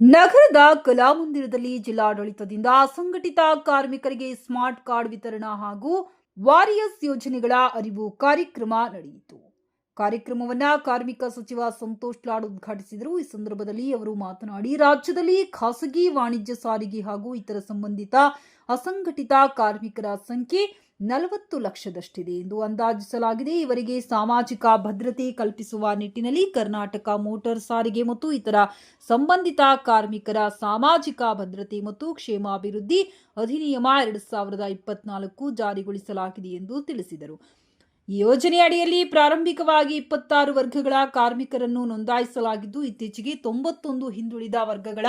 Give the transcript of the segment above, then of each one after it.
ನಗರದ ಕಲಾಮಂದಿರದಲ್ಲಿ ಜಿಲ್ಲಾಡಳಿತದಿಂದ ಅಸಂಘಟಿತ ಕಾರ್ಮಿಕರಿಗೆ ಸ್ಮಾರ್ಟ್ ಕಾರ್ಡ್ ವಿತರಣಾ ಹಾಗೂ ವಾರಿಯರ್ಸ್ ಯೋಜನೆಗಳ ಅರಿವು ಕಾರ್ಯಕ್ರಮ ನಡೆಯಿತು. ಕಾರ್ಯಕ್ರಮವನ್ನ ಕಾರ್ಮಿಕ ಸಚಿವ ಸಂತೋಷ್ ಲಾಡ್ ಉದ್ಘಾಟಿಸಿದರು. ಈ ಸಂದರ್ಭದಲ್ಲಿ ಅವರು ಮಾತನಾಡಿ, ರಾಜ್ಯದಲ್ಲಿ ಖಾಸಗಿ ವಾಣಿಜ್ಯ ಸಾರಿಗೆ ಹಾಗೂ ಇತರ ಸಂಬಂಧಿತ ಅಸಂಘಟಿತ ಕಾರ್ಮಿಕರ ಸಂಖ್ಯೆ ನಲವತ್ತು ಲಕ್ಷದಷ್ಟಿದೆ ಎಂದು ಅಂದಾಜಿಸಲಾಗಿದೆ. ಇವರಿಗೆ ಸಾಮಾಜಿಕ ಭದ್ರತೆ ಕಲ್ಪಿಸುವ ನಿಟ್ಟಿನಲ್ಲಿ ಕರ್ನಾಟಕ ಮೋಟಾರ್ ಸಾರಿಗೆ ಮತ್ತು ಇತರ ಸಂಬಂಧಿತ ಕಾರ್ಮಿಕರ ಸಾಮಾಜಿಕ ಭದ್ರತೆ ಮತ್ತು ಕ್ಷೇಮಾಭಿವೃದ್ಧಿ ಅಧಿನಿಯಮ ಎರಡು ಸಾವಿರದ ಇಪ್ಪತ್ನಾಲ್ಕು ಜಾರಿಗೊಳಿಸಲಾಗಿದೆ ಎಂದು ತಿಳಿಸಿದರು. ಈ ಯೋಜನೆ ಅಡಿಯಲ್ಲಿ ಪ್ರಾರಂಭಿಕವಾಗಿ ಇಪ್ಪತ್ತಾರು ವರ್ಗಗಳ ಕಾರ್ಮಿಕರನ್ನು ನೋಂದಾಯಿಸಲಾಗಿದ್ದು, ಇತ್ತೀಚೆಗೆ ತೊಂಬತ್ತೊಂದು ಹಿಂದುಳಿದ ವರ್ಗಗಳ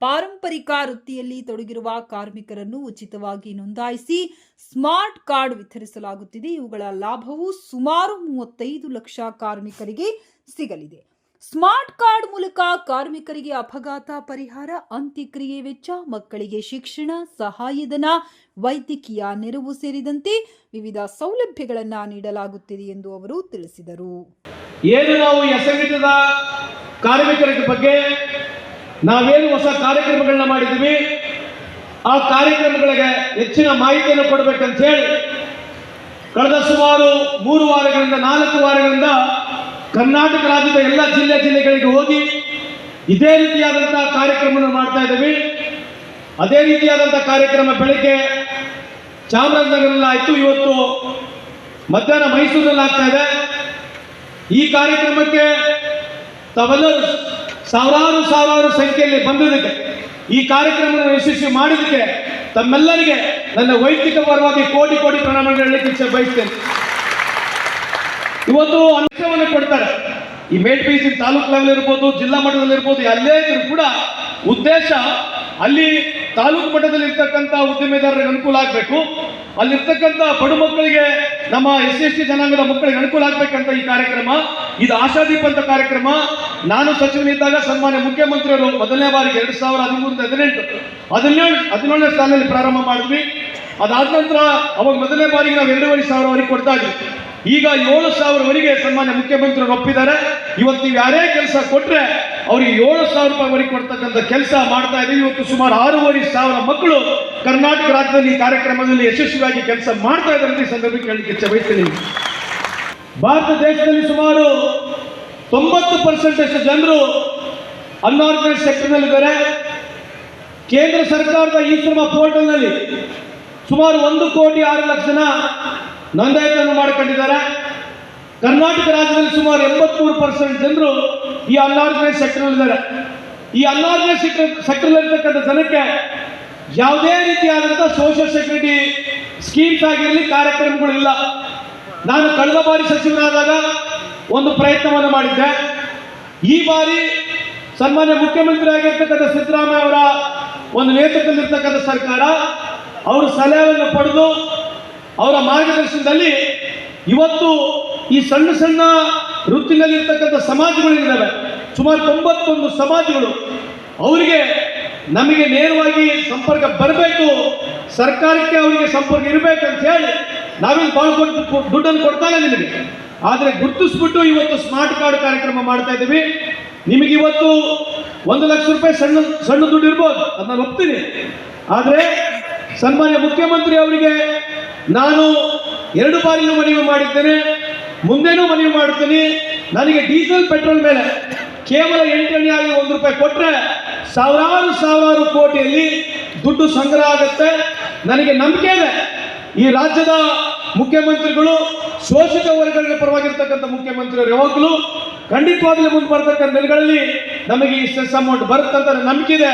ಪಾರಂಪರಿಕ ವೃತ್ತಿಯಲ್ಲಿ ತೊಡಗಿರುವ ಕಾರ್ಮಿಕರನ್ನು ಉಚಿತವಾಗಿ ನೋಂದಾಯಿಸಿ ಸ್ಮಾರ್ಟ್ ಕಾರ್ಡ್ ವಿತರಿಸಲಾಗುತ್ತಿದೆ. ಇವುಗಳ ಲಾಭವು ಸುಮಾರು ಮೂವತ್ತೈದು ಲಕ್ಷ ಕಾರ್ಮಿಕರಿಗೆ ಸಿಗಲಿದೆ. ಸ್ಮಾರ್ಟ್ ಕಾರ್ಡ್ ಮೂಲಕ ಕಾರ್ಮಿಕರಿಗೆ ಅಪಘಾತ ಪರಿಹಾರ, ಅಂತ್ಯಕ್ರಿಯೆ ವೆಚ್ಚ, ಮಕ್ಕಳಿಗೆ ಶಿಕ್ಷಣ, ಸಹಾಯಧನ, ವೈದ್ಯಕೀಯ ನೆರವು ಸೇರಿದಂತೆ ವಿವಿಧ ಸೌಲಭ್ಯಗಳನ್ನು ನೀಡಲಾಗುತ್ತಿದೆ ಎಂದು ಅವರು ತಿಳಿಸಿದರು. ಏನು ನಾವು ಕಾರ್ಮಿಕರ ಬಗ್ಗೆ ನಾವೇನು ಹೊಸ ಕಾರ್ಯಕ್ರಮಗಳನ್ನ ಮಾಡಿದ್ವಿ ಆ ಕಾರ್ಯಕ್ರಮಗಳಿಗೆ ಹೆಚ್ಚಿನ ಮಾಹಿತಿಯನ್ನು ಕೊಡಬೇಕಂತ ಹೇಳಿ ಕಳೆದ ಸುಮಾರು ಮೂರು ವಾರಗಳಿಂದ, ನಾಲ್ಕು ವಾರಗಳಿಂದ ಕರ್ನಾಟಕ ರಾಜ್ಯದ ಎಲ್ಲ ಜಿಲ್ಲೆ ಜಿಲ್ಲೆಗಳಿಗೆ ಹೋಗಿ ಇದೇ ರೀತಿಯಾದಂತಹ ಕಾರ್ಯಕ್ರಮವನ್ನು ಮಾಡ್ತಾ ಇದ್ದೀವಿ. ಅದೇ ರೀತಿಯಾದಂತಹ ಕಾರ್ಯಕ್ರಮ ಬೆಳಿಗ್ಗೆ ಚಾಮರಾಜನಗರಲ್ಲಾಯಿತು ಇವತ್ತು ಮಧ್ಯಾಹ್ನ ಮೈಸೂರಲ್ಲಿ ಆಗ್ತಾ ಇದೆ. ಈ ಕಾರ್ಯಕ್ರಮಕ್ಕೆ ತಾವೆಲ್ಲರೂ ಸಾವಿರಾರು ಸಾವಿರಾರು ಸಂಖ್ಯೆಯಲ್ಲಿ ಬಂದಿದ್ದಕ್ಕೆ, ಈ ಕಾರ್ಯಕ್ರಮವನ್ನು ಯಶಸ್ವಿ ಮಾಡಿದ್ದಕ್ಕೆ ತಮ್ಮೆಲ್ಲರಿಗೆ ನನ್ನ ವೈಯಕ್ತಿಕ ಪರವಾಗಿ ಕೋಟಿ ಕೋಟಿ ಪ್ರಣಾಮಗಳು ಹೇಳಲಿಕ್ಕೆ ಇಚ್ಛೆ ಬಯಸ್ತೇನೆ. ಇವತ್ತು ಅಂಶವನ್ನು ಕೊಡ್ತಾರೆ. ಈ ಮೇಲ್ಪೀಸಿ ತಾಲೂಕು ಲೆವೆಲ್ ಇರ್ಬೋದು ಜಿಲ್ಲಾ ಮಟ್ಟದಲ್ಲಿ ಇರ್ಬೋದು ಅಲ್ಲೇ ಇದ್ರೂ ಕೂಡ ಉದ್ದೇಶ ಅಲ್ಲಿ ತಾಲೂಕು ಮಟ್ಟದಲ್ಲಿ ಇರ್ತಕ್ಕಂಥ ಉದ್ದಿಮೆದಾರರಿಗೆ ಅನುಕೂಲ ಆಗಬೇಕು. ಅಲ್ಲಿರ್ತಕ್ಕಂಥ ಬಡ ಮಕ್ಕಳಿಗೆ ನಮ್ಮ ಎಸ್ ಎಸ್ ಟಿ ಜನಾಂಗದ ಮಕ್ಕಳಿಗೆ ಅನುಕೂಲ ಆಗ್ಬೇಕಂತ ಈ ಕಾರ್ಯಕ್ರಮ. ಇದು ಆಶಾದೀಪ ಅಂತ ಕಾರ್ಯಕ್ರಮ. ನಾನು ಸಚಿವನಿದ್ದಾಗ ಸನ್ಮಾನ್ಯ ಮುಖ್ಯಮಂತ್ರಿಯವರು ಮೊದಲನೇ ಬಾರಿಗೆ ಎರಡು ಸಾವಿರ ಹದಿಮೂರಿಂದ ಹದಿನೆಂಟು ಹದಿನೇಳು ಹದಿನೇಳನೇ ಸಾಲಿನಲ್ಲಿ ಪ್ರಾರಂಭ ಮಾಡಿದ್ವಿ. ಅದಾದ ನಂತರ ಅವಾಗ ಮೊದಲನೇ ಬಾರಿಗೆ ನಾವು ಎರಡೂವರೆ ಸಾವಿರವರೆಗೆ ಕೊಡ್ತಾ ಇದ್ವಿ. ಈಗ ಏಳು ಸಾವಿರವರೆಗೆ ಸನ್ಮಾನ್ಯ ಮುಖ್ಯಮಂತ್ರಿಯವರು ಒಪ್ಪಿದ್ದಾರೆ. ಇವತ್ತು ನೀವು ಯಾರೇ ಕೆಲಸ ಕೊಟ್ಟರೆ ಅವರಿಗೆ ಏಳು ಸಾವಿರ ರೂಪಾಯಿವರೆಗೆ ಕೊಡ್ತಕ್ಕಂಥ ಕೆಲಸ ಮಾಡ್ತಾ ಇದ್ದೀವಿ. ಇವತ್ತು ಸುಮಾರು ಆರೂವರೆ ಸಾವಿರ ಮಕ್ಕಳು ಕರ್ನಾಟಕ ರಾಜ್ಯದಲ್ಲಿ ಈ ಕಾರ್ಯಕ್ರಮದಲ್ಲಿ ಯಶಸ್ವಿಯಾಗಿ ಕೆಲಸ ಮಾಡ್ತಾ ಇದ್ದಾರೆ ಈ ಸಂದರ್ಭಕ್ಕೆ ಹೇಳಲಿಕ್ಕೆ ಇಚ್ಛೆ ಭಾರತ ದೇಶದಲ್ಲಿ ಸುಮಾರು ತೊಂಬತ್ತು ಪರ್ಸೆಂಟಷ್ಟು ಜನರು ಅನ್ಆರ್ಗನೈಸ್ ಬೇರೆ ಕೇಂದ್ರ ಸರ್ಕಾರದ ಈ ಶ್ರಮ ಪೋರ್ಟಲ್ನಲ್ಲಿ ಸುಮಾರು ಒಂದು ಕೋಟಿ ಆರು ಲಕ್ಷ ಜನ ನೋಂದಾಯಿತನ್ನು ಮಾಡಿಕೊಂಡಿದ್ದಾರೆ. ಕರ್ನಾಟಕ ರಾಜ್ಯದಲ್ಲಿ ಸುಮಾರು ಎಂಬತ್ಮೂರು ಪರ್ಸೆಂಟ್ ಜನರು ಈ ಅನ್ಆರ್ಗನೈಸ್ ಸೆಕ್ಟರ್ನಲ್ಲಿದ್ದಾರೆ ಈ ಅನ್ಆರ್ಗನೈಸ್ ಸೆಕ್ಟರ್ ಸೆಕ್ಟರ್ನಲ್ಲಿರ್ತಕ್ಕಂಥ ಜನಕ್ಕೆ ಯಾವುದೇ ರೀತಿಯಾದಂಥ ಸೋಷಿಯಲ್ ಸೆಕ್ಯೂರಿಟಿ ಸ್ಕೀಮ್ಸ್ ಆಗಿರಲಿ, ಕಾರ್ಯಕ್ರಮಗಳಿಲ್ಲ. ನಾನು ಕಳೆದ ಬಾರಿ ಸಚಿವರಾದಾಗ ಒಂದು ಪ್ರಯತ್ನವನ್ನು ಮಾಡಿದ್ದೆ. ಈ ಬಾರಿ ಸನ್ಮಾನ್ಯ ಮುಖ್ಯಮಂತ್ರಿ ಆಗಿರ್ತಕ್ಕಂಥ ಸಿದ್ದರಾಮಯ್ಯ ಅವರ ಒಂದು ನೇತೃತ್ವದಲ್ಲಿರ್ತಕ್ಕಂಥ ಸರ್ಕಾರ, ಅವರ ಸಲಹೆಯನ್ನು ಪಡೆದು ಅವರ ಮಾರ್ಗದರ್ಶನದಲ್ಲಿ ಇವತ್ತು ಈ ಸಣ್ಣ ಸಣ್ಣ ವೃತ್ತಿನಲ್ಲಿರ್ತಕ್ಕಂಥ ಸಮಾಜಗಳಿದ್ದಾವೆ. ಸುಮಾರು ತೊಂಬತ್ತೊಂದು ಸಮಾಜಗಳು. ಅವರಿಗೆ ನಮಗೆ ನೇರವಾಗಿ ಸಂಪರ್ಕ ಬರಬೇಕು. ಸರ್ಕಾರಕ್ಕೆ ಅವರಿಗೆ ಸಂಪರ್ಕ ಇರಬೇಕಂತ ಹೇಳಿ ನಾವೇನು ಭಾಳ ಕೊಟ್ಟು ದುಡ್ಡನ್ನು ಇಲ್ಲ ನಿಮಗೆ. ಆದರೆ ಗುರುತಿಸ್ಬಿಟ್ಟು ಇವತ್ತು ಸ್ಮಾರ್ಟ್ ಕಾರ್ಡ್ ಕಾರ್ಯಕ್ರಮ ಮಾಡ್ತಾ ಇದ್ದೀವಿ. ನಿಮಗೆ ಇವತ್ತು ಒಂದು ಲಕ್ಷ ರೂಪಾಯಿ ಸಣ್ಣ ಸಣ್ಣ ದುಡ್ಡು ಇರ್ಬೋದು. ಅದನ್ನ ಒಪ್ತೀನಿ. ಆದರೆ ಸನ್ಮಾನ್ಯ ಮುಖ್ಯಮಂತ್ರಿ ಅವರಿಗೆ ನಾನು ಎರಡು ಬಾರಿಯೂ ಮನವಿ ಮಾಡಿದ್ದೇನೆ. ಮುಂದೆನೂ ಮನವಿ ಮಾಡ್ತೀನಿ. ನನಗೆ ಡೀಸೆಲ್, ಪೆಟ್ರೋಲ್ ಮೇಲೆ ಕೇವಲ ಎಂಟನೆಯಾಗಿ ಒಂದು ರೂಪಾಯಿ ಕೊಟ್ಟರೆ ಸಾವಿರಾರು ಸಾವಿರಾರು ಕೋಟಿಯಲ್ಲಿ ದುಡ್ಡು ಸಂಗ್ರಹ ಆಗುತ್ತೆ. ನನಗೆ ನಂಬಿಕೆ ಇದೆ. ಈ ರಾಜ್ಯದ ಮುಖ್ಯಮಂತ್ರಿಗಳು, ಶೋಷಿತ ವರ್ಗಗಳ ಪರವಾಗಿರ್ತಕ್ಕಂಥ ಮುಖ್ಯಮಂತ್ರಿಯವರು ಯಾವಾಗಲೂ ಖಂಡಿತವಾಗ್ಲೂ ಮುಂದೆ ಬರ್ತಕ್ಕಂಥ ದಿನಗಳಲ್ಲಿ ನಮಗೆ ಈ ಸೆಸ್ ಅಮೌಂಟ್ ಬರುತ್ತಂತ ನಂಬಿಕೆ ಇದೆ.